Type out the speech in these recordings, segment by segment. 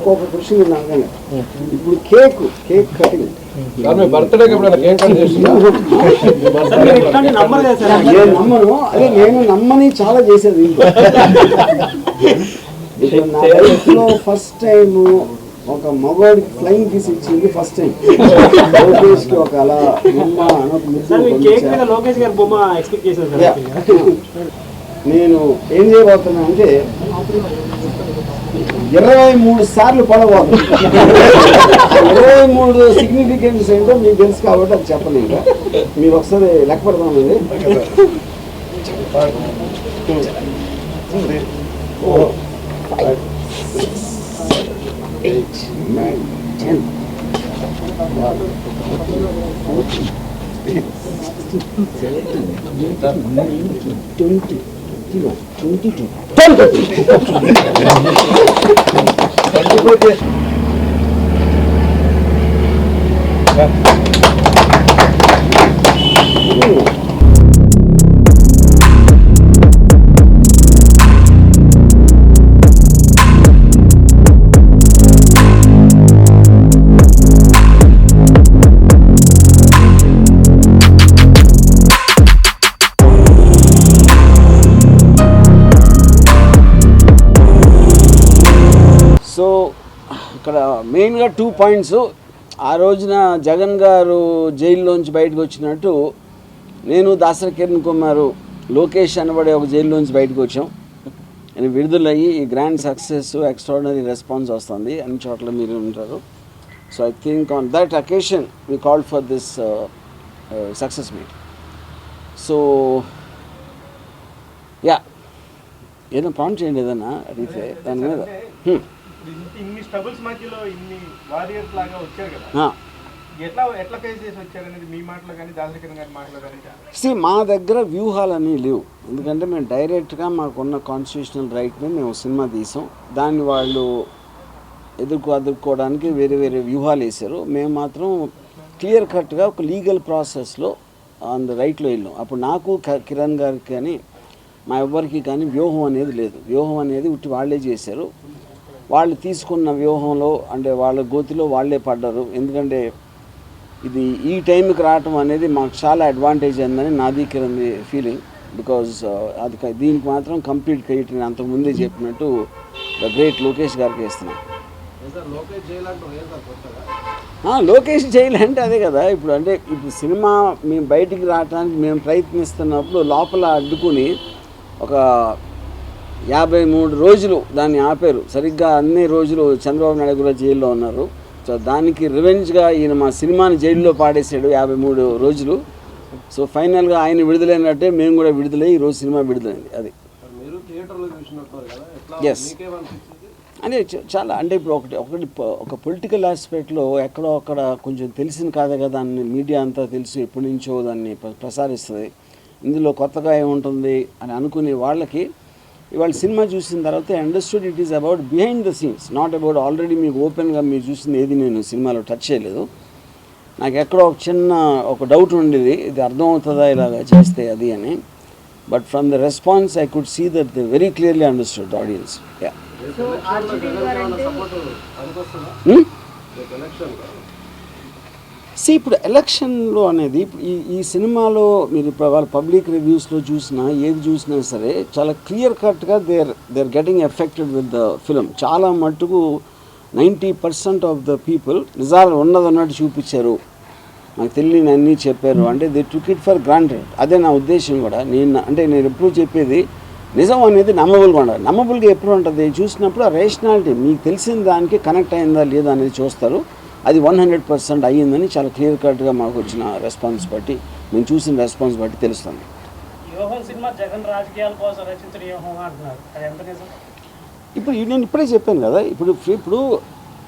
ఒక్కొక్క కృషి నాగానే ఇప్పుడు కేక్ కేక్ కటింగ్. నేను నమ్మను అదే నేను నమ్మని చాలా చేసేది. ఇప్పుడు నా లైఫ్లో ఫస్ట్ టైం ఒక మగవాడికి ఫ్లైంగ్ కిస్ ఇచ్చింది ఫస్ట్ టైం. లోకేష్కి ఒక అలా బొమ్మ అనొక ముద్దు నేను ఏం చేయబోతున్నా అంటే ఇరవై మూడు సార్లు పడబోతున్నా. ఇరవై మూడు సిగ్నిఫికెన్స్ ఏంటో మీకు తెలుసు కాబట్టి అది చెప్పను ఇంకా మీరు ఒకసారి లెక్క పెడదామండి ట్వంటీ digo, tontito. ¡Tonto! మెయిన్గా టూ పాయింట్స్. ఆ రోజున జగన్ గారు జైల్లోంచి బయటకు వచ్చినట్టు నేను దాసరి కిరణ్ కుమార్ లోకేష్ అనబడే ఒక జైల్లోంచి బయటకు వచ్చాం. అని విడుదలయ్యి ఈ గ్రాండ్ సక్సెస్ ఎక్స్ట్రాడినరీ రెస్పాన్స్ వస్తుంది అన్ని చోట్ల మీరు ఉంటారు. So I think on that occasion we called for this success meet. So yeah ఏదైనా ప్రాంప్ట్ చేయండి ఏదన్నా అడిగితే దాని మీద. ఇన్ని స్ట్రగుల్స్ మధ్యలో ఇన్ని వారియర్స్ లాగా వచ్చారు కదా. ఆ. ఎట్లా ఎట్లా ఫేస్ చేసి వచ్చారనేది మీ మాటలో కానీ దాసరికరణ గారి మాటలో కానీ See, మా దగ్గర వ్యూహాలన్నీ లేవు. ఎందుకంటే మేము డైరెక్ట్గా మాకున్న కాన్స్టిట్యూషనల్ రైట్ని మేము సినిమా తీసాం. దాన్ని వాళ్ళు ఎదుర్కో ఎదుర్కోవడానికి వేరే వేరే వ్యూహాలు వేశారు. మేము మాత్రం క్లియర్ కట్గా ఒక లీగల్ ప్రాసెస్లో ఆన్ ద రైట్లో వెళ్ళాం. అప్పుడు నాకు కిరణ్ గారికి కానీ మా ఎవ్వరికి కానీ వ్యూహం అనేది లేదు. వ్యూహం అనేది ఉట్టి వాళ్ళే చేశారు. వాళ్ళు తీసుకున్న వ్యూహంలో అంటే వాళ్ళ గోతిలో వాళ్ళే పడ్డారు. ఎందుకంటే ఇది ఈ టైంకి రావటం అనేది మాకు చాలా అడ్వాంటేజ్ అయిందని నాది కిరణ్ ఫీలింగ్ బికాజ్ అది దీనికి మాత్రం కంప్లీట్ క్రెడిట్ నేను అంతకుముందే చెప్పినట్టు ద గ్రేట్ లోకేష్ గారికి ఇస్తున్నాను లోకేష్ జైలు అంటే అదే కదా ఇప్పుడు అంటే ఇప్పుడు సినిమా మేము బయటికి రావడానికి మేము ప్రయత్నిస్తున్నప్పుడు లోపల అడ్డుకుని ఒక యాభై మూడు రోజులు దాన్ని ఆపారు. సరిగ్గా అన్ని రోజులు చంద్రబాబు నాయుడు కూడా జైల్లో ఉన్నారు. సో దానికి రివెంజ్గా ఈయన మా సినిమాని జైల్లో పాడేశాడు యాభై మూడు రోజులు. సో ఫైనల్గా ఆయన విడుదలైనట్టే మేము కూడా విడుదలై ఈరోజు సినిమా విడుదలైంది. అది. మీకేమనిపించింది? అంటే చాలా అంటే ఇప్పుడు ఒకటి ఒకటి ఒక పొలిటికల్ ఆస్పెక్ట్లో ఎక్కడో అక్కడ కొంచెం తెలిసిన కాదే కదా దాన్ని మీడియా అంతా తెలుసు ఎప్పటి నుంచో దాన్ని ప్ర- ప్రసారిస్తుంది. ఇందులో కొత్తగా ఏముంటుంది అని అనుకునే వాళ్ళకి ఇవాళ సినిమా చూసిన తర్వాత understood it is about behind the scenes not about already మీకు ఓపెన్గా మీరు చూసింది ఏది నేను సినిమాలో టచ్ చేయలేదు. నాకు ఎక్కడో ఒక చిన్న ఒక డౌట్ ఉండేది ఇది అర్థమవుతుందా ఇలాగ చేస్తే అది అని. But from the response I could see that the very clearly understood audience yeah support అనుకొస్తుందా Hmm? రేపు ఎలక్షన్లో సీ ఇప్పుడు ఎలక్షన్లో అనేది ఇప్పుడు ఈ ఈ సినిమాలో మీరు ఇప్పుడు వాళ్ళ పబ్లిక్ రివ్యూస్లో చూసినా ఏది చూసినా సరే చాలా క్లియర్ కట్గా there they are getting affected with the film చాలా మట్టుకు ninety percent of the people నిజాలు ఉన్నదన్నట్టు చూపించారు. నాకు తెలియని అన్నీ చెప్పారు. అంటే they took it for granted. అదే నా ఉద్దేశం కూడా. నేను అంటే నేను ఎప్పుడు చెప్పేది నిజం అనేది నమ్మబుల్గా ఉండాలి. నమ్మబుల్గా ఎప్పుడు ఉంటుంది? చూసినప్పుడు ఆ రేషనాలిటీ మీకు తెలిసిన దానికి కనెక్ట్ అయిందా లేదా అనేది చూస్తారు. అది వన్ హండ్రెడ్ పర్సెంట్ అయ్యిందని చాలా క్లియర్ కట్గా మాకు వచ్చిన రెస్పాన్స్ బట్టి మేము చూసిన రెస్పాన్స్ బట్టి తెలుస్తుంది. ఇప్పుడు నేను ఇప్పుడే చెప్పాను కదా ఇప్పుడు ఇప్పుడు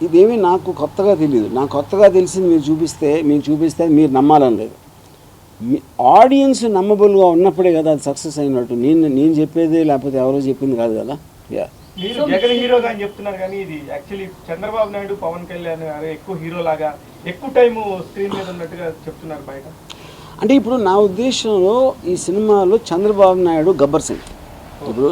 ఇదేమీ నాకు కొత్తగా తెలియదు నాకు కొత్తగా తెలిసింది మీరు చూపిస్తే మీరు చూపిస్తే మీరు నమ్మాలని లేదు. మీ ఆడియన్స్ నమ్మబుల్గా ఉన్నప్పుడే కదా అది సక్సెస్ అయినట్టు. నేను నేను చెప్పేది లేకపోతే ఎవరో చెప్పింది కాదు కదా? యా మీరు జగన్ హీరోగా అని చెప్తున్నారు కానీ ఇది యాక్చువల్లీ చంద్రబాబు నాయుడు పవన్ కళ్యాణ్ గారు ఎక్కువ హీరో లాగా ఎక్కువ టైం స్క్రీన్ మీద ఉన్నట్టుగా చెప్తున్నారు బయట. అంటే ఇప్పుడు నా ఉద్దేశంలో ఈ సినిమాలో చంద్రబాబు నాయుడు గబ్బర్ సింగ్. ఇప్పుడు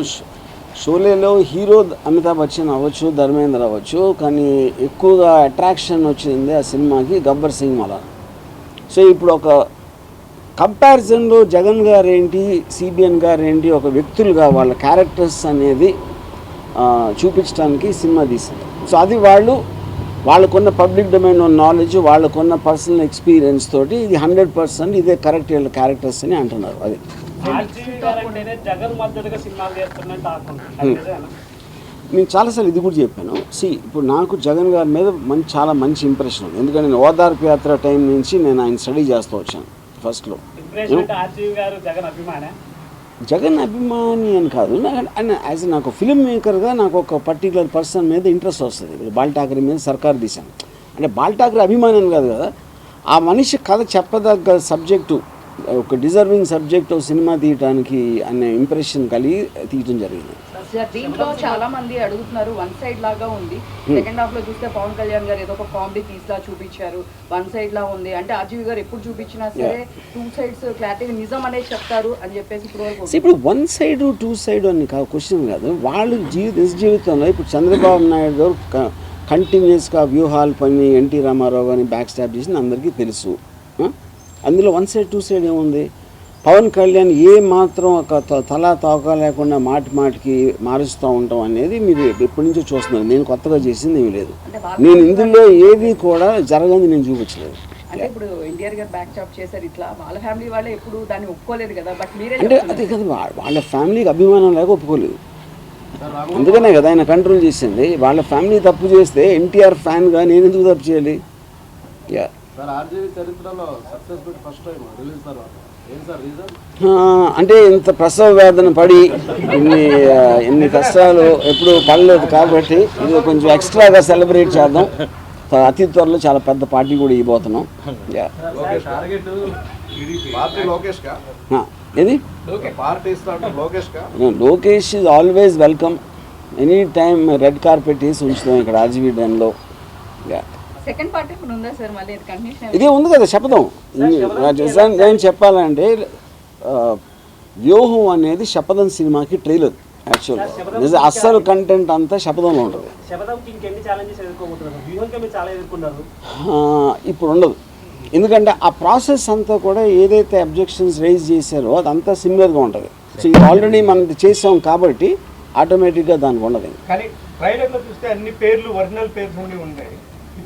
షోలేలో హీరో అమితాబ్ బచ్చన్ అవ్వచ్చు ధర్మేంద్ర అవ్వచ్చు కానీ ఎక్కువగా అట్రాక్షన్ వచ్చింది ఆ సినిమాకి గబ్బర్ సింగ్ మల సో ఇప్పుడు ఒక కంపారిజన్లో జగన్ గారు ఏంటి సిబిఎన్ గారు ఏంటి ఒక వ్యక్తులుగా వాళ్ళ క్యారెక్టర్స్ అనేది చూపించడానికి సినిమా తీసింది సో అది వాళ్ళు వాళ్ళకున్న పబ్లిక్ డొమైన్ నాలెడ్జ్ వాళ్ళకున్న పర్సనల్ ఎక్స్పీరియన్స్ తోటి ఇది హండ్రెడ్ పర్సెంట్ ఇదే కరెక్ట్ క్యారెక్టర్స్ అని అంటున్నారు. అది? నేను చాలాసార్లు ఇది కూడా చెప్పాను. సి ఇప్పుడు నాకు జగన్ గారి మీద మంచి చాలా మంచి ఇంప్రెషన్ ఉంది. ఎందుకంటే నేను ఓదార్పు యాత్ర టైం నుంచి నేను ఆయన స్టడీ చేస్తూ వచ్చాను ఫస్ట్లో జగన్ అభిమాని అని కాదు. యాజ్ నాకు ఫిలిం మేకర్గా నాకు ఒక పర్టికులర్ పర్సన్ మీద ఇంట్రెస్ట్ వస్తుంది. ఇప్పుడు బాల్ ఠాకరే మీద సర్కార్ తీశాను అంటే బాల్ ఠాకరే అభిమాని అని కాదు కదా. ఆ మనిషి కథ చెప్పదగ్గ సబ్జెక్టు ఒక డిజర్వింగ్ సబ్జెక్టు సినిమా తీయటానికి అనే ఇంప్రెషన్ కలిగి తీయటం జరిగింది. సార్ దీంట్లో చాలా మంది అడుగుతున్నారు వన్ సైడ్ లాగా ఉంది. సెకండ్ హాఫ్లో చూస్తే పవన్ కళ్యాణ్ గారు ఏదో ఒక కామెడీ పీస్ లా చూపించారు. వన్ సైడ్ లా ఉంది. అంటే అజీవ్ గారు ఎప్పుడు చూపించినా సరే టూ సైడ్స్ క్లారిటీ నిజం అనేది చెప్తారు అని చెప్పేసి ఇప్పుడు ఇప్పుడు వన్ సైడ్ టూ సైడ్ అని క్వశ్చన్ కాదు. వాళ్ళు జీవిత నిజ జీవితంలో ఇప్పుడు చంద్రబాబు నాయుడు గారు కంటిన్యూస్గా వ్యూహాలు పని ఎన్టీ రామారావు గారిని బ్యాక్ స్టాప్ చేసింది అందరికీ తెలుసు? అందులో వన్ సైడ్ టూ సైడ్ ఏముంది? పవన్ కళ్యాణ్ ఏ మాత్రం ఒక త- తలా తోక లేకుండా మాటి మాటికి మారుస్తూ ఉంటాం అనేది మీరు ఎప్పటి నుంచో చూస్తున్నారు. నేను కొత్తగా చేసింది ఏమీ లేదు. నేను ఇందులో ఏది కూడా జరగని నేను చూపించలేదు. అంటే ఇప్పుడు ఎన్టీఆర్ గారు బ్యాక్ చాప్ చేశారు ఇట్లా వాళ్ళ ఫ్యామిలీ వాళ్ళే ఎప్పుడు దాన్ని ఒప్పుకోలేదు కదా బట్ మీరే అంటే. అదే కదా వాళ్ళ ఫ్యామిలీకి అభిమానం లేక ఒప్పుకోలేదు. అందుకనే కదా ఆయన కంట్రోల్ చేసింది. వాళ్ళ ఫ్యామిలీ తప్పు చేస్తే ఎన్టీఆర్ ఫ్యాన్గా నేను ఎందుకు తప్పు చేయాలి? యా. సార్ ఆర్జీవి చరిత్రలో సక్సెస్ ఫస్ట్ టైం రిలీజ్ తర్వాత. అంటే ఇంత ప్రసవ వేదన పడి ఇన్ని ఇన్ని కష్టాలు ఎప్పుడు పడలేదు కాబట్టి ఇది కొంచెం ఎక్స్ట్రాగా సెలబ్రేట్ చేద్దాం. అతి త్వరలో చాలా పెద్ద పార్టీ కూడా ఇవ్వబోతున్నాం. Yeah Lokesh target party Lokesh కా? ఆ, ఏది? Lokesh is always welcome any time red carpet వేసి ఉంచుతాం ఇక్కడ ఆర్జీవీ యా సెకండ్ పార్ట్ ఇప్పుడు ఉందా సార్? మళ్ళీ ఇది కంటిన్యూషన్ ఇదే ఉంది కదా శపథం నేను చెప్పాలంటే వ్యూహం అనేది శపథం సినిమాకి ట్రైలర్ యాక్చువల్గా నిజం అస్సలు కంటెంట్ అంతా శపథంలో ఉంటుంది ఇప్పుడు ఉండదు. ఎందుకంటే ఆ ప్రాసెస్ అంతా కూడా ఏదైతే అబ్జెక్షన్స్ రైజ్ చేశారో అదంతా సిమిలర్గా ఉంటుంది. సో ఇది ఆల్రెడీ మనం చేసాం కాబట్టి ఆటోమేటిక్గా దానికి ఉండదు. కానీ ట్రైలర్లో చూస్తే అన్ని పేర్లు ఒరిజినల్ పేర్స్ ఉండి. ఉంటాయి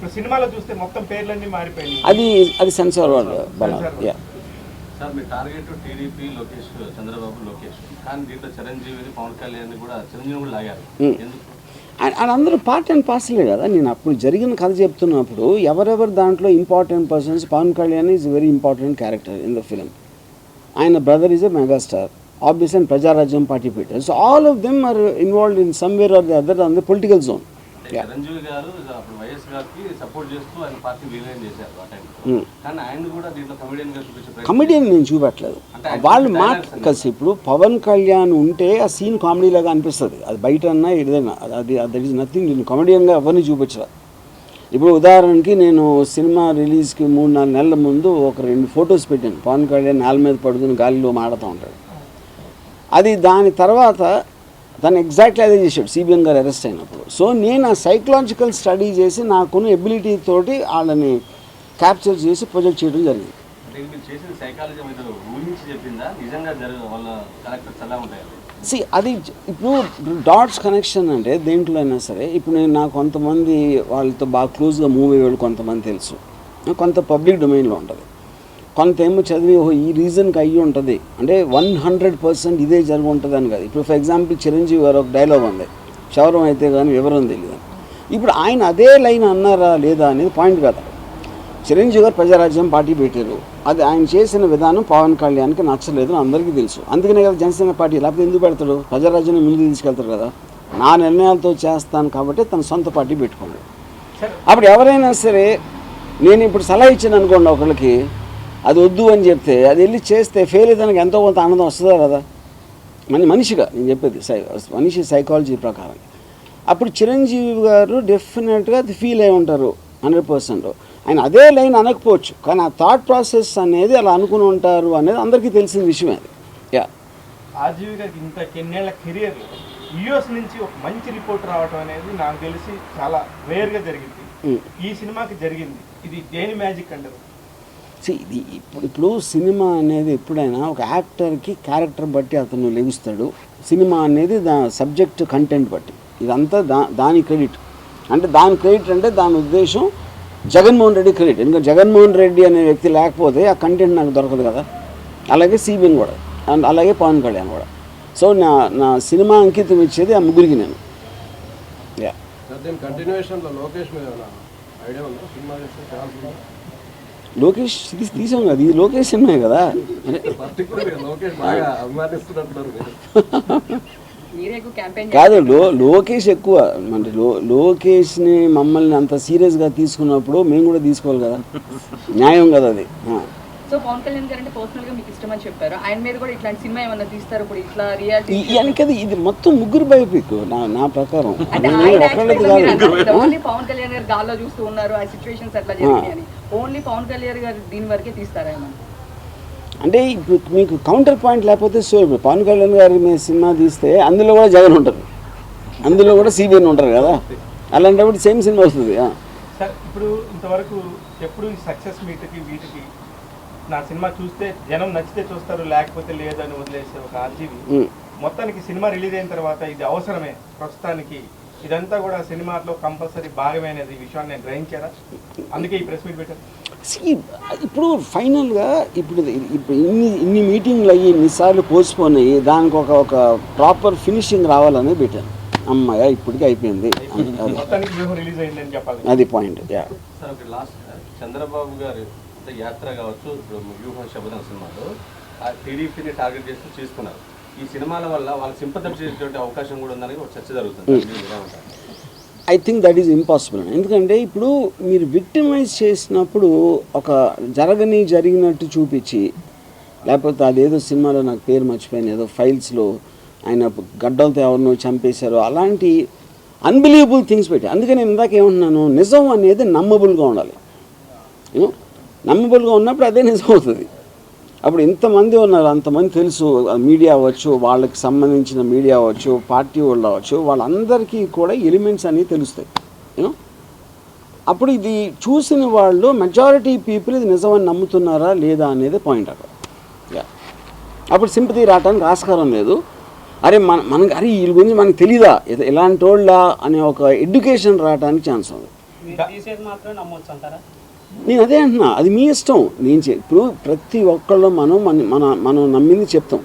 ఇప్పుడు సినిమాలో చూస్తే మొత్తం పేర్లన్నీ మారిపోయినాయి. అది అది సెన్సార్ వాళ్ళు బలం యా సార్ మీ టార్గెట్ టీడీపీ లోకేష్ చంద్రబాబు లోకేష్. కానీ దీంట్లో చిరంజీవిని పవన్ కళ్యాణ్ కూడా చిరంజీవి కూడా లాగారు. ఎందుకు? అండ్ అందరూ పార్ట్ అండ్ పార్సలే కదా? నేను అప్పుడు జరిగిన కథ చెప్తున్నప్పుడు ఎవరెవరు దాంట్లో important persons Pawan Kalyan is very important character in the film ఆయన brother is a megastar obvious and Prajarajyam party పెట్టారు. So all of them are involved in somewhere or the other on the political zone Chiranjeevi garu అప్పుడు YS గారికి support చేస్తూ ఆయన party విలీనం చేశారు ఆ టైంలో Hmm. కానీ ఆయన కూడా దీంట్లో కమెడియన్గా చూపించే ప్రయత్నం కమెడియన్ నేను చూపెట్టలేదు. వాళ్ళు మాట. కలిసి ఇప్పుడు పవన్ కళ్యాణ్ ఉంటే ఆ సీన్ కామెడీలాగా అనిపిస్తుంది. అది బయట అన్నా ఏదైనా అది దట్ ఈస్ నథింగ్ నేను కామెడియన్గా ఎవరిని చూపించలేదు ఇప్పుడు ఉదాహరణకి నేను సినిమా రిలీజ్కి మూడు నాలుగు నెలల ముందు ఒక రెండు ఫొటోస్ పెట్టాను. పవన్ కళ్యాణ్ నేల మీద పడుకుని గాలిలో మాడుతూ ఉంటాడు. అది దాని తర్వాత తను ఎగ్జాక్ట్లీ అదే చేశాడు సిబిఎన్ గారు అరెస్ట్ అయినప్పుడు. సో నేను ఆ సైకలాజికల్ స్టడీ చేసి నాకున్న ఎబిలిటీ తోటి వాళ్ళని క్యాప్చర్ చేసి ప్రొజెక్ట్ చేయడం జరిగింది? సి అది ఇప్పుడు డాట్స్ కనెక్షన్ అంటే దేంట్లో అయినా సరే ఇప్పుడు నేను నాకు కొంతమంది వాళ్ళతో బాగా క్లోజ్గా మూవ్ అయ్యేవాళ్ళు కొంతమంది తెలుసు. కొంత పబ్లిక్ డొమైన్లో ఉంటుంది. కొంత ఏమో చదివి ఓహో ఈ రీజన్కి అయ్యి ఉంటుంది. అంటే వన్ హండ్రెడ్ పర్సెంట్ ఇదే జరిగి ఉంటుంది అని కాదు. ఇప్పుడు ఫర్ ఎగ్జాంపుల్ చిరంజీవి గారు ఒక డైలాగ్ ఉంది. క్షవరం అయితే కానీ వివరం తెలియదు ఇప్పుడు ఆయన అదే లైన్ అన్నారా లేదా అనేది పాయింట్ కదా. చిరంజీవి గారు ప్రజారాజ్యం పార్టీ పెట్టారు. అది ఆయన చేసిన విధానం పవన్ కళ్యాణ్కి నచ్చలేదు అని అందరికీ తెలుసు. అందుకనే కదా జనసేన పార్టీ లేకపోతే ఎందుకు పెడతాడు? ప్రజారాజ్యాన్ని ముందుకు తీసుకెళ్తారు కదా. నా నిర్ణయాలతో చేస్తాను కాబట్టి తన సొంత పార్టీ పెట్టుకున్నాడు. అప్పుడు ఎవరైనా సరే నేను ఇప్పుడు సలహా ఇచ్చాను అనుకోండి ఒకరికి అది వద్దు అని చెప్తే అది వెళ్ళి చేస్తే ఫెయిల్ అయితే ఎంతో కొంత ఆనందం వస్తుందా కదా మన మనిషిగా నేను చెప్పేది సై మనిషి సైకాలజీ ప్రకారం. అప్పుడు చిరంజీవి గారు డెఫినెట్గా అది ఫీల్ అయి ఉంటారు హండ్రెడ్ పర్సెంట్ ఆయన అదే లైన్ అనకపోవచ్చు కానీ ఆ థాట్ ప్రాసెస్ అనేది అలా అనుకుని ఉంటారు అనేది అందరికీ తెలిసిన విషయమే అది. యా ఆర్జీవి గారికి ఇంత ఎన్నేళ్ళ కెరియర్ యుఎస్ నుంచి ఒక మంచి రిపోర్ట్ రావటం అనేది నాకు తెలిసి చాలా రేర్గా జరిగింది. ఉమ్. ఈ సినిమాకి జరిగింది. ఇది దేని మ్యాజిక్ అంటారు? ఇది ఇప్పుడు ఇప్పుడు సినిమా అనేది ఎప్పుడైనా ఒక యాక్టర్కి క్యారెక్టర్ బట్టి అతను లెగుస్తాడు. సినిమా అనేది దా సబ్జెక్ట్ కంటెంట్ బట్టి. ఇదంతా దా దాని క్రెడిట్. అంటే దాని క్రెడిట్ అంటే దాని ఉద్దేశం జగన్మోహన్ రెడ్డి క్రెడిట్. ఎందుకంటే జగన్మోహన్ రెడ్డి అనే వ్యక్తి లేకపోతే ఆ కంటెంట్ నాకు దొరకదు కదా. అలాగే సిబిఎన్ కూడా. అండ్ అలాగే పవన్ కళ్యాణ్ కూడా. సో నా నా సినిమా అంకితం ఇచ్చేది ఆ ముగ్గురికి నేను. యా కంటిన్యూషన్లో లోకేష్ మీద ఐడియా ఉందా? సినిమా లోకేష్ తీసి కదా ఇది లోకేష్ సినిమా కదా? కాదు లో లోకేష్ ఎక్కువ. అంటే లో లోకేష్ని మమ్మల్ని అంత సీరియస్గా తీసుకున్నప్పుడు మేము కూడా తీసుకోవాలి కదా. న్యాయం కదా అది. సో పవన్ కళ్యాణ్ గారు అంటే పర్సనల్గా మీకు ఇష్టం అని చెప్పారు. ఆయన మీద కూడా ఇట్లాంటి సినిమా ఏమన్నా తీస్తారు? ఇప్పుడు ఇట్లా రియాలిటీ కదా ఇది మొత్తం ముగ్గురు బయోపిక్ నా నా ప్రకారం. పవన్ కళ్యాణ్ గారు గాల్లో చూస్తూ ఉన్నారు ఆ సిచ్యువేషన్స్ అట్లా జరిగాయని ఓన్లీ పవన్ కళ్యాణ్ గారు దీని వరకే తీస్తారా ఏమన్నా అంటే మీకు కౌంటర్ పాయింట్ లేకపోతే సో ఇప్పుడు పవన్ కళ్యాణ్ గారి మీద సినిమా తీస్తే అందులో కూడా జగన్ ఉంటారు. అందులో కూడా సిబిఎన్ ఉంటారు కదా. అలాంటప్పుడు సేమ్ సినిమా వస్తుంది ఆ. సార్ ఇప్పుడు ఇంతవరకు ఎప్పుడు ఈ సక్సెస్ మీట్కి వీటికి నా సినిమా చూస్తే జనం నచ్చితే చూస్తారు లేకపోతే లేదని వదిలేసే ఒక ఆర్జీవి. మొత్తానికి సినిమా రిలీజ్ అయిన తర్వాత ఇది అవసరమే ప్రస్తుతానికి. ఇదంతా కూడా సినిమాలో కంపల్సరీ భాగమే అనేది విషయాన్ని నేను గ్రహించారా అందుకే ఈ ప్రెస్ మీట్ See, ఇప్పుడు ఫైనల్గా ఇప్పుడు ఇప్పుడు ఇన్ని ఇన్ని మీటింగ్లు అయ్యి ఇన్నిసార్లు పోస్ట్పోన్ అయ్యి దానికి ఒక ఒక ప్రాపర్ ఫినిషింగ్ రావాలని పెట్టాను. అమ్మాయ ఇప్పటికి అయిపోయింది. అది మొత్తానికి వ్యూహం రిలీజ్ అయిందని చెప్పాలి. అది పాయింట్ యా. సార్ ఒక లాస్ట్ చంద్రబాబు గారి యాత్ర కావచ్చు ఇప్పుడు వ్యూహ శబదం సినిమాలో ఆ టీడీపీని టార్గెట్ చేస్తూ చేసుకున్నారు. ఈ సినిమాల వల్ల అవకాశం కూడా ఉందని ఒక చర్చ జరుగుతుంది? I think that is impossible ఎందుకంటే ఇప్పుడు మీరు విక్టిమైజ్ చేసినప్పుడు ఒక జరగని జరిగినట్టు చూపించి లేకపోతే అదేదో సినిమాలో నాకు పేరు మర్చిపోయాను ఏదో ఫైల్స్లో ఆయన గడ్డలతో ఎవరినో చంపేశారు అలాంటి అన్బిలీవబుల్ థింగ్స్ పెట్టి. అందుకే నేను ఇందాక ఏమంటున్నాను నిజం అనేది నమ్మబుల్గా ఉండాలి. నమ్మబుల్గా ఉన్నప్పుడు అదే నిజం అవుతుంది. అప్పుడు ఇంతమంది ఉన్నారు అంతమంది తెలుసు. మీడియా అవ్వచ్చు వాళ్ళకి సంబంధించిన మీడియా అవ్వచ్చు పార్టీ వాళ్ళు అవ్వచ్చు వాళ్ళందరికీ కూడా ఎలిమెంట్స్ అనేవి తెలుస్తాయి. యూనో అప్పుడు ఇది చూసిన వాళ్ళు మెజారిటీ పీపుల్ ఇది నిజమని నమ్ముతున్నారా లేదా అనేది పాయింట్ అక్కడ. యా అప్పుడు సింపతి రావడానికి ఆస్కారం లేదు. అరే మన మనకి అరే వీళ్ళ గురించి మనకు తెలీదా? ఇది ఇలాంటి వాళ్ళ అనే ఒక ఎడ్యుకేషన్ రావడానికి ఛాన్స్ ఉంది. నేను అదే అంటున్నా అది మీ ఇష్టం. నేను ఇప్పుడు ప్రతి ఒక్కళ్ళు మనం మన మన మనం నమ్మింది చెప్తాం.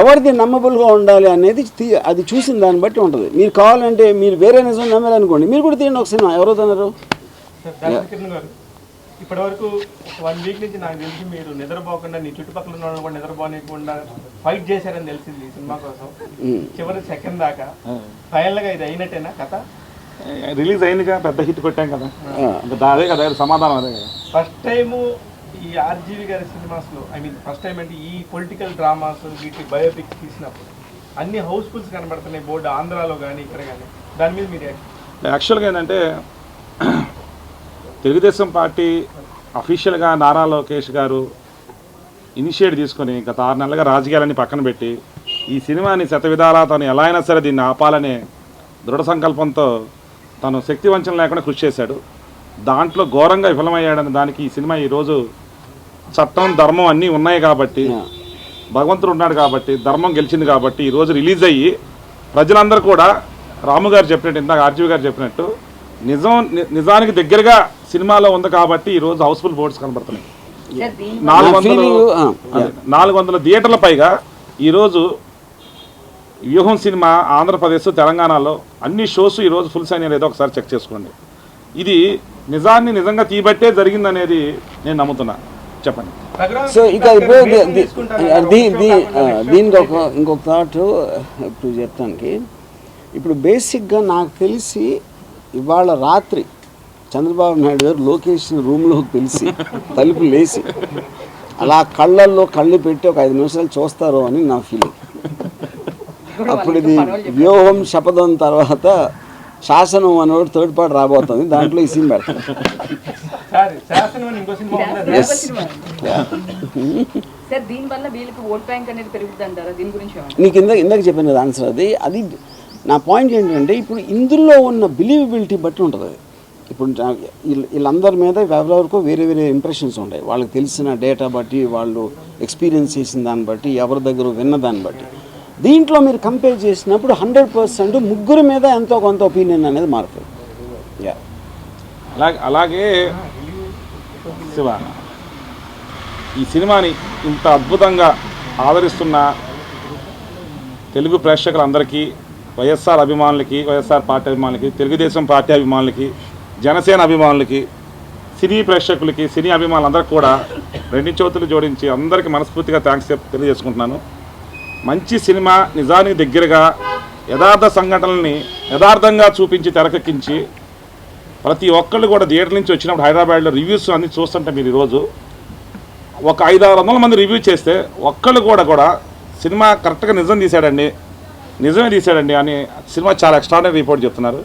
ఎవరిది నమ్మబుల్గా ఉండాలి అనేది అది చూసిన దాన్ని బట్టి ఉంటుంది. మీరు కావాలంటే మీరు వేరే నిజం నమ్మారనుకోండి మీరు కూడా తీయండి ఒక సినిమా. ఎవరో తిన్నారు? సార్ డాక్టర్ కిరణ్ గారు ఇప్పటి వరకు వన్ వీక్ నుంచి నాకు తెలిసి మీరు నిద్రపోకుండా నీ చుట్టుపక్కల ఉన్న వాళ్ళని కూడా నిద్రపోనీయకుండా ఫైట్ చేశారని తెలిసింది ఈ సినిమా కోసం. చివరి సెకండ్ దాకా. ఫైనల్గా ఇది అయినట్టేనా కథ? రిలీజ్ అయిందిగా పెద్ద హిట్ కొట్టాం కదా. ఇంకా అదే కదా సమాధానం అదే కదా. ఫస్ట్ టైము ఈ ఆర్జీవి గారి సినిమాస్లో ఐ మీన్ ఫస్ట్ టైం అంటే ఈ పొలిటికల్ డ్రామాస్ వీటి బయోపిక్స్ తీసినప్పుడు అన్ని హౌస్ఫుల్స్ కనబడుతున్నాయి బోర్డు ఆంధ్రాలో కానీ ఇక్కడ కానీ దాని మీద మీరు యాక్చువల్గా ఏంటంటే తెలుగుదేశం పార్టీ అఫీషియల్గా నారా లోకేష్ గారు ఇనిషియేట్ తీసుకొని గత ఆరు నెలలుగా రాజకీయాలన్నీ పక్కన పెట్టి ఈ సినిమాని శతవిధాలా తను ఎలా అయినా సరే దీన్ని ఆపాలనే దృఢ సంకల్పంతో తను శక్తి వంచన లేకుండా కృషి చేశాడు. దాంట్లో ఘోరంగా విఫలమయ్యాడని దానికి ఈ సినిమా ఈరోజు చట్టం ధర్మం అన్నీ ఉన్నాయి కాబట్టి భగవంతుడు ఉన్నాడు కాబట్టి ధర్మం గెలిచింది కాబట్టి ఈరోజు రిలీజ్ అయ్యి ప్రజలందరూ కూడా రాము గారు చెప్పినట్టు ఇందాక ఆర్జీవి గారు చెప్పినట్టు నిజం నిజానికి దగ్గరగా సినిమాలో ఉంది కాబట్టి ఈరోజు హౌస్ఫుల్ బోర్డ్స్ కనబడుతున్నాయి. నాలుగు వందలు నాలుగు వందల థియేటర్ల పైగా ఈరోజు వ్యూహం సినిమా ఆంధ్రప్రదేశ్ తెలంగాణలో అన్ని షోస్ ఈరోజు ఫుల్ సైన్ ఏదో ఒకసారి చెక్ చేసుకోండి. ఇది నిజాన్ని నిజంగా తీబట్టే జరిగిందనేది నేను నమ్ముతున్నా. చెప్పండి. సో ఇక ఇప్పుడు దీనికి ఒక ఇంకొక థాట్ ఇప్పుడు చెప్తానికి ఇప్పుడు బేసిక్గా నాకు తెలిసి ఇవాళ రాత్రి చంద్రబాబు నాయుడు గారు లోకేష్ రూమ్లోకి పిలిచి తలుపు లేచి అలా కళ్ళల్లో కళ్ళు పెట్టి ఒక ఐదు నిమిషాలు చూస్తారు అని నా ఫీలింగ్ అప్పుడు ఇది వ్యూహం శపథం తర్వాత శాసనం అనేవాడు థర్డ్ పార్ట్ రాబోతుంది. దాంట్లో ఈ సీన్ పెడతాను? నీకు ఇందాక ఇందాక చెప్పాను కదా ఆన్సర్ అది. అది నా పాయింట్ ఏంటంటే ఇప్పుడు ఇందులో ఉన్న బిలీవబిలిటీ బట్టి ఉంటుంది అది. ఇప్పుడు వీళ్ళందరి మీద ఎవరెవరికో వేరే వేరే ఇంప్రెషన్స్ ఉంటాయి. వాళ్ళకి తెలిసిన డేటా బట్టి వాళ్ళు ఎక్స్పీరియన్స్ చేసిన దాన్ని బట్టి ఎవరి దగ్గర విన్న దాన్ని బట్టి. దీంట్లో మీరు కంపేర్ చేసినప్పుడు హండ్రెడ్ పర్సెంట్ ముగ్గురు మీద ఎంతో కొంత ఒపీనియన్ అనేది మారుతుంది. యా అలాగే అలాగే శివ ఈ సినిమాని ఇంత అద్భుతంగా ఆదరిస్తున్న తెలుగు ప్రేక్షకులందరికీ వైఎస్ఆర్ అభిమానులకి వైఎస్ఆర్ పార్టీ అభిమానులకి తెలుగుదేశం పార్టీ అభిమానులకి జనసేన అభిమానులకి సినీ ప్రేక్షకులకి సినీ అభిమానులందరికీ కూడా రెండు చేతులు జోడించి అందరికీ మనస్ఫూర్తిగా థ్యాంక్స్ తెలియజేసుకుంటున్నాను. మంచి సినిమా నిజానికి దగ్గరగా యథార్థ సంఘటనల్ని యథార్థంగా చూపించి తెరకెక్కించి ప్రతి ఒక్కళ్ళు కూడా థియేటర్ నుంచి వచ్చినప్పుడు హైదరాబాద్లో రివ్యూస్ అన్ని చూస్తుంటే మీరు ఈరోజు ఒక ఐదు ఆరు వందల మంది రివ్యూ చేస్తే ఒక్కళ్ళు కూడా కూడా సినిమా కరెక్ట్గా నిజం తీశాడండి నిజమే తీశాడండి అని సినిమా చాలా ఎక్స్ట్రాడనరీ రిపోర్ట్ చెప్తున్నారు.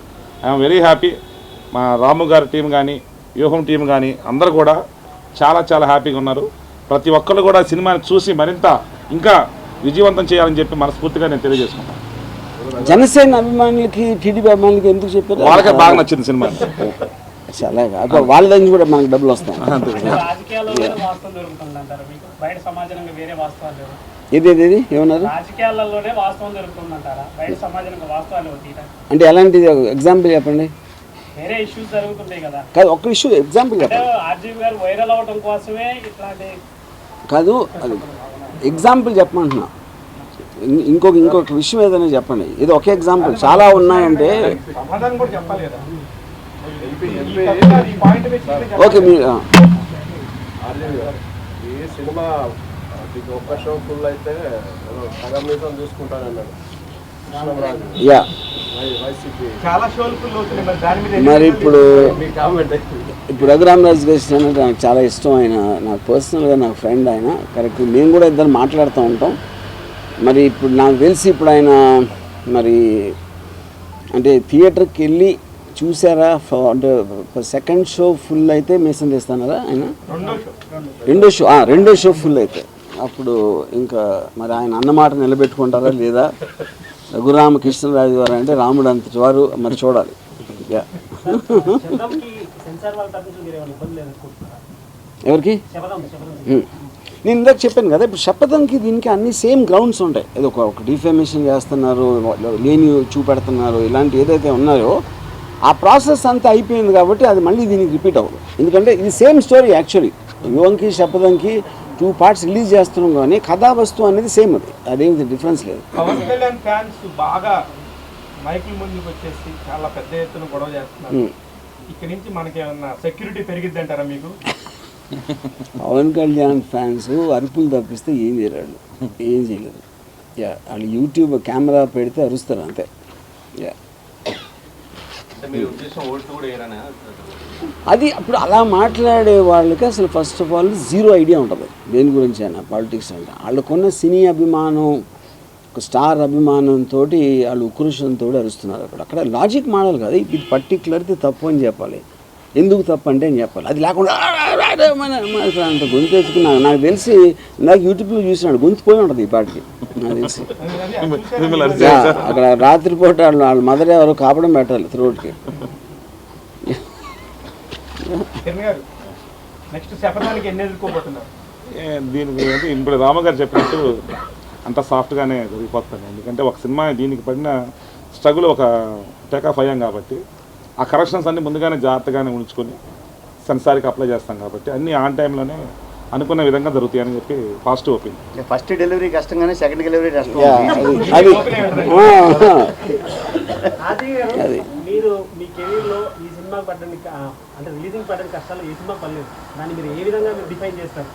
ఐఎమ్ వెరీ హ్యాపీ మా రాము గారి టీం కానీ వ్యూహం టీం కానీ అందరూ కూడా చాలా చాలా హ్యాపీగా ఉన్నారు. ప్రతి ఒక్కళ్ళు కూడా సినిమాని చూసి మరింత ఇంకా విజయవంతం చేయాలని చెప్పి మనస్ఫూర్తిగా నేను తెలియజేసుకుంటాను జనసేన అభిమానులకి టీడీపీ అభిమానులకి ఎందుకు చెప్పారు? వాళ్ళకే బాగా నచ్చింది సినిమా. చాలా అప్పుడు వాళ్ళ నుంచి కూడా మనకు డబ్బులు వస్తాయి. రాజకీయాల్లోనే వాస్తవం దొరుకుతుంది అంటారు మీకు? బయట సమాజంగా వేరే వాస్తవాలు లేవు ఏది ఏది ఏది? ఏమన్నారు? రాజకీయాలలోనే వాస్తవం దొరుకుతుంది అంటారా బయట సమాజంగా వాస్తవాలు లేవు తీయటం అంటే ఎలాంటిది? ఎగ్జాంపుల్ చెప్పండి. వేరే ఇష్యూస్ జరుగుతుంటాయి కదా. కాదు ఒక్క ఇష్యూ ఎగ్జాంపుల్ చెప్పండి. కాదు అది ఎగ్జాంపుల్ చెప్పమంటున్నా. ఇంకొక ఇంకొక విషయం ఏదైనా చెప్పండి. ఇది ఒకే ఎగ్జాంపుల్. చాలా ఉన్నాయంటే. ఓకే ఈ సినిమా ఒక్క షో ఫుల్ అయితే చూసుకుంటానన్నాడు. యా. మరి దాని మీద మరి ఇప్పుడు మీ కామెంట్ ఇప్పుడు రఘురామరాజు గారి అంటే నాకు చాలా ఇష్టం ఆయన నాకు పర్సనల్గా నాకు ఫ్రెండ్ ఆయన. కరెక్ట్ మేము కూడా ఇద్దరు మాట్లాడుతూ ఉంటాం. మరి ఇప్పుడు నాకు తెలిసి ఇప్పుడు ఆయన మరి అంటే థియేటర్కి వెళ్ళి చూసారా? ఫ- అంటే సెకండ్ షో ఫుల్ అయితే మీసం తీస్తున్నారా ఆయన? రెండో షో. రెండో షో. ఆ, రెండో షో ఫుల్ అయితే. అప్పుడు ఇంకా మరి ఆయన అన్నమాట నిలబెట్టుకుంటారా లేదా? రఘురామకృష్ణరాజు గారు అంటే రాముడు అంతటి వారు మరి చూడాలి. ఎవరికి. నేను ఇందాక చెప్పాను కదా ఇప్పుడు శపథంకి దీనికి అన్ని సేమ్ గ్రౌండ్స్ ఉంటాయి. ఏదో ఒక ఒక డిఫామేషన్ చేస్తున్నారు లేని చూపెడుతున్నారు ఇలాంటి ఏదైతే ఉన్నాయో ఆ ప్రాసెస్ అంతా అయిపోయింది కాబట్టి అది మళ్ళీ దీనికి రిపీట్ అవ్వదు. ఎందుకంటే ఇది సేమ్ స్టోరీ యాక్చువల్లీ. యువంకి శపథంకి టూ పార్ట్స్ రిలీజ్ చేస్తున్నాం కానీ కథా వస్తువు అనేది సేమ్ అది. అదేమి డిఫరెన్స్ లేదు. పవన్ కళ్యాణ్ ఫ్యాన్స్ బాగా మైకుల ముందుకు వచ్చేసి చాలా పెద్ద ఎత్తున గొడవ చేస్తున్నారు. ఇక్కడ నుంచి మనకి ఏమన్నా సెక్యూరిటీ పెరిగిద్ది అంటారా మీకు? పవన్ కళ్యాణ్ ఫ్యాన్స్ అరుపులు తప్పిస్తే ఏం చేయలేరు ఏం చేయలేరు. యా వాళ్ళు యూట్యూబ్ కెమెరా పెడితే అరుస్తారు అంతే. యా అంటే మీరు ఉద్దేశం ఓట్లు కూడా వేయరనే అది అప్పుడు అలా మాట్లాడే వాళ్ళకి అసలు first of all zero idea ఉంటుంది. దేని గురించి అయినా పాలిటిక్స్ అంటే. వాళ్ళకున్న సినీ అభిమానం ఒక స్టార్ అభిమానంతో వాళ్ళు ఉక్రోషంతో అరుస్తున్నారు అక్కడ. అక్కడ లాజిక్ మోడల్ కాదు. ఇది పర్టికులర్ది తప్పు అని చెప్పాలి. ఎందుకు తప్పు అంటే అని చెప్పాలి. అది లేకుండా "ఆ, ఆ, ఆ, ఆ, మన- మన అసలు అంత గొంతు వేసుకున్నా నాకు తెలిసి నాకు యూట్యూబ్లో చూసినాడు. గొంతు పోయి ఉంటుంది ఈ పాటికి. నాకు తెలిసి. అక్కడ రాత్రిపూట వాళ్ళ వాళ్ళ మదర్ ఎవరు కాపడం పెట్టాలి త్రోడ్కి కిరణ్ గారు నెక్స్ట్ శపథానికి ఎన్ని ఎదుర్కోబోతున్నారు ఏ, దీని గురించి ఇప్పుడు రామగారు చెప్పినట్టు అంత సాఫ్ట్గానే జరిగిపోతాను ఎందుకంటే ఒక సినిమా దీనికి పడిన స్ట్రగుల్ ఒక టేకాఫ్ అయ్యాం కాబట్టి ఆ కరెక్షన్స్ అన్ని ముందుగానే జాగ్రత్తగానే ఉంచుకొని సెన్సార్కి అప్లై చేస్తాం కాబట్టి అన్నీ ఆన్ టైంలోనే అనుకున్న విధంగా జరుగుతాయని చెప్పి పాజిటివ్ ఒపీనియన్ ఫస్ట్ డెలివరీ కష్టంగానే సెకండ్ డెలివరీ కష్టం అది అది. మీరు మీ కెరీర్లో ఈ సినిమాకి పడ్డానికి ఆ, అంటే రిలీజింగ్ పడ్డానికి కష్టాలు ఈ సినిమా పడలేదు. దాన్ని మీరు ఏ విధంగా మీరు డిఫైన్ చేస్తారు?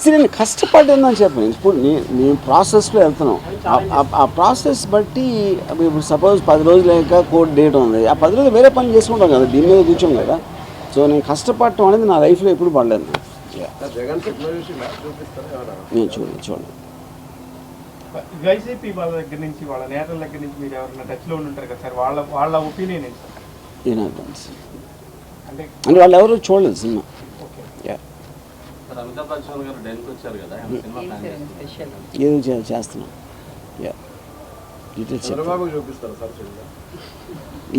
సరే నేను కష్టపడ్డానని చెప్పాను. ఇప్పుడు నేను ప్రాసెస్లో వెళ్తున్నాం. ఆ- ప్రాసెస్ బట్టి ఇప్పుడు సపోజ్ పది రోజులు లేక కోర్ట్ డేట్ ఉంది. ఆ పది రోజులు వేరే పని చేసుకుంటాం కదా దీని మీద కూర్చోం కదా. సో నేను కష్టపడటం అనేది నా లైఫ్లో ఎప్పుడు పడలేదు. నేను చూడండి చూడండి వైసీపీ వాళ్ళ దగ్గర నుంచి వాళ్ళ నేతల దగ్గర నుంచి మీరు ఎవరైనా టచ్లో ఉంటారు కదా సార్ వాళ్ళ వాళ్ళ ఒపీనియన్ ఏంటి సార్? అంటే అంటే వాళ్ళు ఎవరు చూడలేదు సినిమా. స్పెషల్? ఏదో చేస్తున్నాం. యా డీటెయిల్స్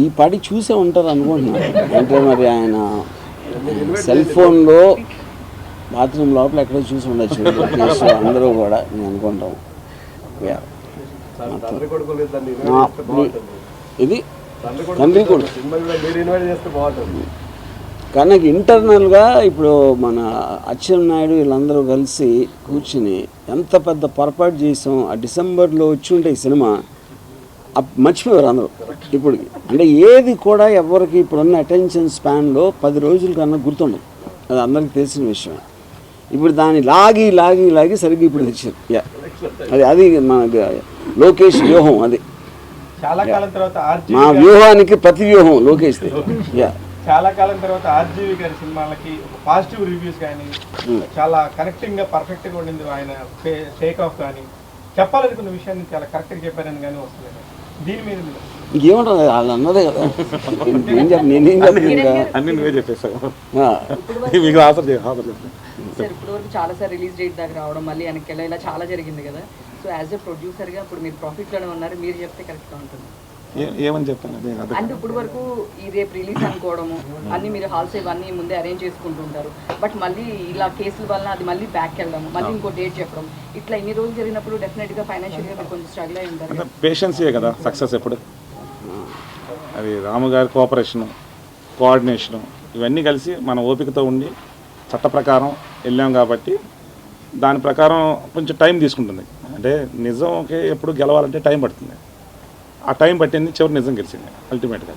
ఈ పాటి చూసే ఉంటారు అనుకుంటున్నాను. అంటే మరి ఆయన సెల్ ఫోన్లో బాత్రూమ్ లోపల ఎక్కడో చూసి ఉండొచ్చు. అందరూ కూడా నేను అనుకుంటాం. ఇది తండ్రి కొడుకు. కానీ నాకు ఇంటర్నల్గా ఇప్పుడు మన అచ్చెన్నాయుడు వీళ్ళందరూ కలిసి కూర్చుని ఎంత పెద్ద పొరపాటు చేసాం. ఆ డిసెంబర్లో వచ్చి ఉంటే ఈ సినిమా మర్చిపోయారు అందరూ. ఇప్పటికి అంటే ఏది కూడా ఎవరికి ఇప్పుడున్న అటెన్షన్ స్పాన్లో పది రోజుల కన్నా గుర్తుండదు. అది అందరికీ తెలిసిన విషయం ఇప్పుడు దాన్ని లాగి లాగి లాగి సరిగ్గా ఇప్పుడు తెచ్చారు. యా అది అది మన లోకేష్ వ్యూహం అది. చాలా కాలం తర్వాత ఆర్జీవి మా వ్యూహానికి ప్రతి వ్యూహం లోకేష్ యా చాలా కాలం తర్వాత ఆర్జీవి గారి సినిమాలకి పాజిటివ్ రివ్యూస్ కానీ చాలా కనెక్టింగ్గా పర్ఫెక్ట్గా ఉండింది ఆయన. టేక్ ఆఫ్ కానీ చెప్పాలనుకున్న విషయాన్ని చాలా కరెక్ట్గా చెప్పారని కానీ వస్తుంది ఇంకేమంటారు? వాళ్ళు అన్నదే కదా. ఏం చెప్ప నేనేం చెప్పను అన్ని నువ్వే చెప్పేశావు ఆ, మీకు ఆఫర్ ఆఫర్ సార్ ఇప్పుడు వరకు చాలా సార్ రిలీజ్ డేట్ దాకా రావడం మళ్ళీ వెనక్కి వెళ్ళి ఇలా చాలా జరిగింది కదా. సో యాజ్ ఎ ప్రొడ్యూసర్గా ఇప్పుడు మీరు ప్రాఫిట్లోనే ఉన్నారు మీరు చెప్తే కరెక్ట్గా ఉంటుంది. ఏమని అదే అంటే ఇప్పుడు వరకు ఈ రేపు రిలీజ్ అనుకోవడము అన్ని మీరు హాల్స్ ఇవన్నీ ముందే అరేంజ్ చేసుకుంటుంటారు. బట్ మళ్ళీ ఇలా కేసుల వల్ల అది మళ్ళీ బ్యాక్ వెళ్ళడం మళ్ళీ ఇంకో డేట్ చెప్పడం ఇట్లా ఇన్ని రోజులు జరిగినప్పుడు డెఫినెట్గా ఫైనాన్షియల్గా మీరు కొంచెం స్ట్రగుల్ అయి ఉంటారు. పేషెన్సే కదా సక్సెస్ ఎప్పుడు? అది రాము గారి కోఆపరేషను కోఆర్డినేషను ఇవన్నీ కలిసి మన ఓపికతో ఉండి చట్ట ప్రకారం వెళ్ళాం కాబట్టి దాని ప్రకారం కొంచెం టైం తీసుకుంటుంది. అంటే నిజంకి ఎప్పుడు గెలవాలంటే టైం పడుతుంది. ఆ టైం పట్టింది చివరి నిజం గెలిచింది అల్టిమేట్గా